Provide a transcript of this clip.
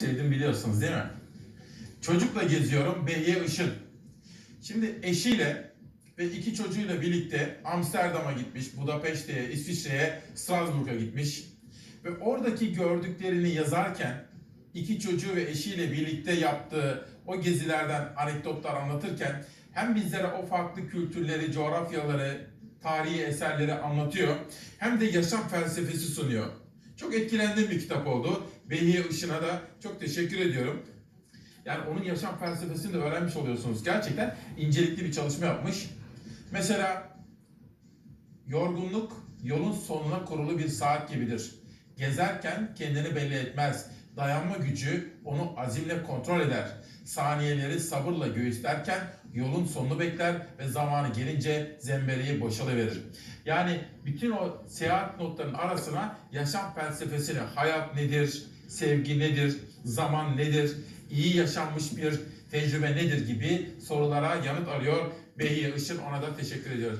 sevdim biliyorsunuz değil mi? Çocukla geziyorum Behiye Işın. Şimdi eşiyle ve iki çocuğuyla birlikte Amsterdam'a gitmiş, Budapeşte'ye, İsviçre'ye, Strasbourg'a gitmiş. Ve oradaki gördüklerini yazarken iki çocuğu ve eşiyle birlikte yaptığı o gezilerden anekdotlar anlatırken hem bizlere o farklı kültürleri, coğrafyaları, tarihi eserleri anlatıyor hem de yaşam felsefesi sunuyor. Çok etkilendiğim bir kitap oldu. Behiye Işın'a da çok teşekkür ediyorum. Yani onun yaşam felsefesini de öğrenmiş oluyorsunuz. Gerçekten incelikli bir çalışma yapmış. Mesela yorgunluk yolun sonuna kurulu bir saat gibidir. Gezerken kendini belli etmez. Dayanma gücü onu azimle kontrol eder. Saniyeleri sabırla göğüslerken yolun sonunu bekler ve zamanı gelince zembereği boşalıverir. Yani bütün o seyahat notlarının arasına yaşam felsefesini, hayat nedir, sevgi nedir, zaman nedir, iyi yaşanmış bir tecrübe nedir gibi sorulara yanıt arıyor. Behiye Işın ona da teşekkür ediyoruz.